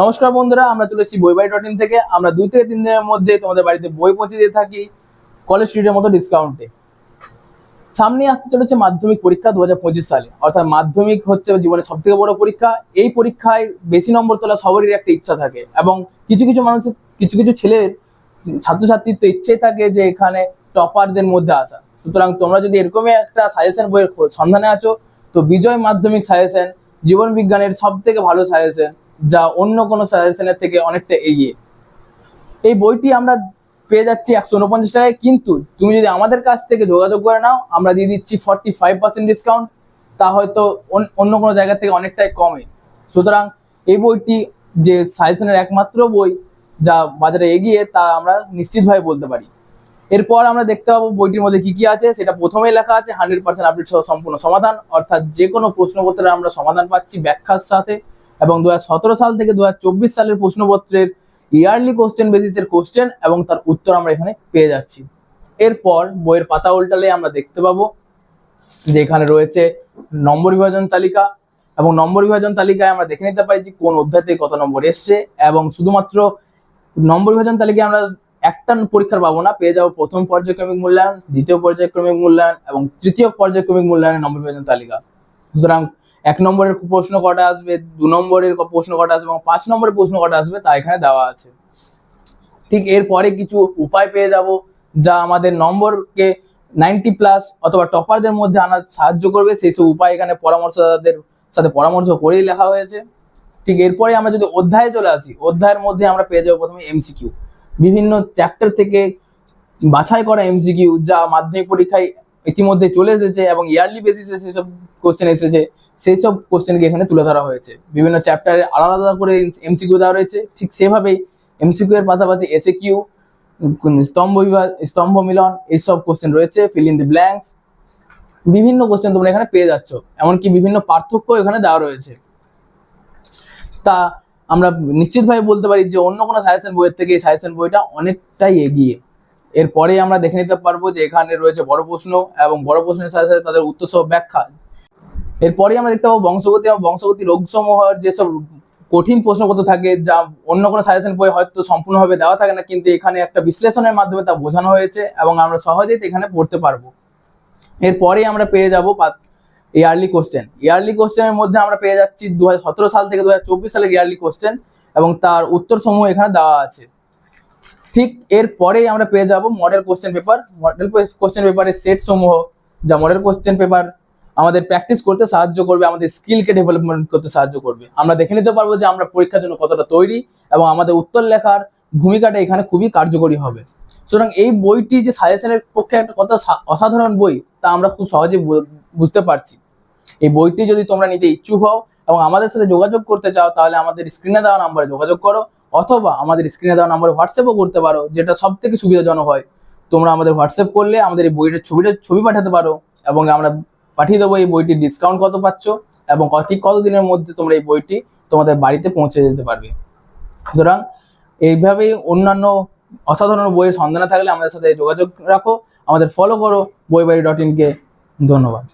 নমস্কার বন্ধুরা, আমরা চলে এসেছি বই বাড়ি ডট ইন থেকে। আমরা দুই থেকে তিন দিনের মধ্যে তোমাদের বাড়িতে বই পৌঁছে দিয়ে থাকি কলেজ স্ট্রিটের মতো ডিসকাউন্টে সামনে আসতে চলেছে মাধ্যমিক পরীক্ষা দু হাজার পঁচিশ সালে। অর্থাৎ মাধ্যমিক হচ্ছে জীবনের সব থেকে বড় পরীক্ষা। এই পরীক্ষায় বেশি নম্বর তোলা সবারই একটা ইচ্ছা থাকে এবং কিছু কিছু মানুষের, কিছু কিছু ছেলের ছাত্রছাত্রীর তো ইচ্ছেই থাকে যে এখানে টপারদের মধ্যে আসা। সুতরাং তোমরা যদি এরকমই একটা সাজেশন বইয়ের সন্ধানে আছো, তো বিজয় মাধ্যমিক সাজেশন জীবন বিজ্ঞানের সব থেকে ভালো সাজেশন যা অন্য কোনো সাজেশনের থেকে অনেকটা এগিয়ে। এই বইটি আমরা পেয়ে যাচ্ছি একশো উনপঞ্চাশ টাকায়, কিন্তু তুমি যদি আমাদের কাছ থেকে যোগাযোগ করে নাও, আমরা দিয়ে দিচ্ছি ফর্টি ফাইভ পার্সেন্ট ডিসকাউন্ট তা হয়তো অন- অন্য কোনো জায়গা থেকে অনেকটাই কমে। সুতরাং এই বইটি যে সাজেশনের একমাত্র বই যা বাজারে এগিয়ে, তা আমরা নিশ্চিতভাবে বলতে পারি। এরপর আমরা দেখতে পাবো বইটির মধ্যে কি কি আছে। সেটা প্রথমেই লেখা আছে হান্ড্রেড পার্সেন্ট আপডেট সহ, সম্পূর্ণ সমাধান, অর্থাৎ যে কোনো প্রশ্নপত্রের আমরা সমাধান পাচ্ছি ব্যাখ্যার সাথে। এবং দু হাজার সতেরো সাল থেকে দু হাজার চব্বিশ সালের প্রশ্নপত্রের ইয়ারলি কোশ্চেন বেসিসের কোশ্চেন এবং তার উত্তর আমরা এখানে পেয়ে যাচ্ছি। এরপর বইয়ের পাতা উল্টালে আমরা দেখতে পাবো যে এখানে রয়েছে নম্বর বিভাজন তালিকা এবং নম্বর বিভাজন তালিকায় আমরা দেখে নিতে পারি যে কোন অধ্যায় থেকে কত নম্বর এসছে এবং শুধুমাত্র নম্বর বিভাজন তালিকায় আমরা একটা পরীক্ষার পাবো না, পেয়ে যাব প্রথম পর্যায়ক্রমিক মূল্যায়ন, দ্বিতীয় পর্যায়ক্রমিক মূল্যায়ন এবং তৃতীয় পর্যায়ক্রমিক মূল্যায়নের নম্বর বিভাজন তালিকা। সুতরাং এক নম্বরের প্রশ্ন কটা আসবে, দু নম্বরের প্রশ্ন কটা আসবে এবং পাঁচ নম্বরের প্রশ্ন কটা আসবে তা এখানে দেওয়া আছে। ঠিক এরপরে কিছু উপায় পেয়ে যাব যা আমাদের নম্বরকে নাইনটি প্লাস অথবা টপারদের মধ্যে আনার সাহায্য করবে। সেই সব উপায় এখানে পরামর্শদাতাদের সাথে পরামর্শ করেই লেখা হয়েছে। ঠিক এরপরে আমরা যদি অধ্যায়ে চলে আসি, অধ্যায়ের মধ্যে আমরা পেয়ে যাব প্রথমে এমসিকিউ বিভিন্ন চ্যাপ্টার থেকে বাছাই করা এমসিকিউ যা মাধ্যমিক পরীক্ষায় ইতিমধ্যে চলে এসেছে এবং ইয়ারলি বেসিসে সেসব কোশ্চেন এসেছে। সেই সব কোশ্চেনকে এখানে তুলে ধরা হয়েছে। বিভিন্ন চ্যাপ্টারে আলাদা আলাদা করে এমসিকিউ দেওয়া রয়েছে। ঠিক সেভাবেই এমসিকিউ এর পাশাপাশি এসে কিউ স্তম্ভ বিভাগ স্তম্ভ মিলন, এইসব কোশ্চেন রয়েছে ফিল ইন দি ব্ল্যাঙ্কস বিভিন্ন কোশ্চেন তোমরা এখানে পেয়ে যাচ্ছ, এমনকি বিভিন্ন পার্থক্য এখানে দেওয়া রয়েছে। তা আমরা নিশ্চিতভাবে বলতে পারি যে অন্য কোনো সাজেশন বইয়ের থেকে এই সাজেশন বইটা অনেকটাই এগিয়ে। এরপরে আমরা দেখে নিতে পারব যে এখানে রয়েছে বড় প্রশ্ন এবং বড় প্রশ্নের সাথে সাথে তাদের উত্তর সহ ব্যাখ্যা। এরপরে আমরা দেখতে পাবো বংশগতি, এবং বংশগতি রোগসমূহের যেসব কঠিন প্রশ্নপত্র থাকে, যা অন্য কোনো সাজেশন বই হয়তো সম্পূর্ণভাবে দেওয়া থাকে না, কিন্তু এখানে একটা বিশ্লেষণের মাধ্যমে তা বোঝানো হয়েছে, এবং আমরা সহজেই এখানে পড়তে পারব। এরপরেই আমরা পেয়ে যাব ইয়ারলি কোশ্চেন ইয়ারলি কোশ্চেনের মধ্যে আমরা পেয়ে যাচ্ছি দু হাজার সতেরো সাল থেকে দুহাজার চব্বিশ সালের ইয়ারলি কোশ্চেন এবং তার উত্তর সমূহ এখানে দেওয়া আছে। ঠিক এরপরেই আমরা পেয়ে যাব model question paper model question পেপারের সেট সমূহ, যা মডেল কোশ্চেন পেপার আমাদের প্র্যাকটিস করতে সাহায্য করবে, আমাদের স্কিলকে ডেভেলপমেন্ট করতে সাহায্য করবে। আমরা দেখে নিতে পারব যে আমরা পরীক্ষার জন্য কতটা তৈরি এবং আমাদের উত্তর লেখার ভূমিকাটা এখানে খুবই কার্যকরী হবে। সুতরাং এই বইটি যে সাজেশনের পক্ষে একটা কত অসাধারণ বই, তা আমরা খুব সহজে বুঝতে পারছি। এই বইটি যদি তোমরা নিতে ইচ্ছুক হও এবং আমাদের সাথে যোগাযোগ করতে চাও, তাহলে আমাদের স্ক্রিনে দেওয়া নাম্বারে যোগাযোগ করো, অথবা আমাদের স্ক্রিনে দেওয়া নাম্বারে হোয়াটসঅ্যাপও করতে পারো, যেটা সব থেকে সুবিধাজনক হয়। তোমরা আমাদের হোয়াটসঅ্যাপ করলে আমাদের এই বইটার ছবিটা, ছবি পাঠাতে পারো এবং আমরা পাঠিয়ে দেবো এই বইটি ডিসকাউন্ট কত পাচ্ছ এবং ঠিক কত দিনের মধ্যে তোমরা এই বইটি তোমাদের বাড়িতে পৌঁছে যেতে পারবে। সুতরাং এইভাবেই অন্যান্য অসাধারণ বইয়ের সন্ধানে থাকলে আমাদের সাথে যোগাযোগ রাখো। আমাদের ফলো করো বই বাড়ি ডট ইনকে ধন্যবাদ।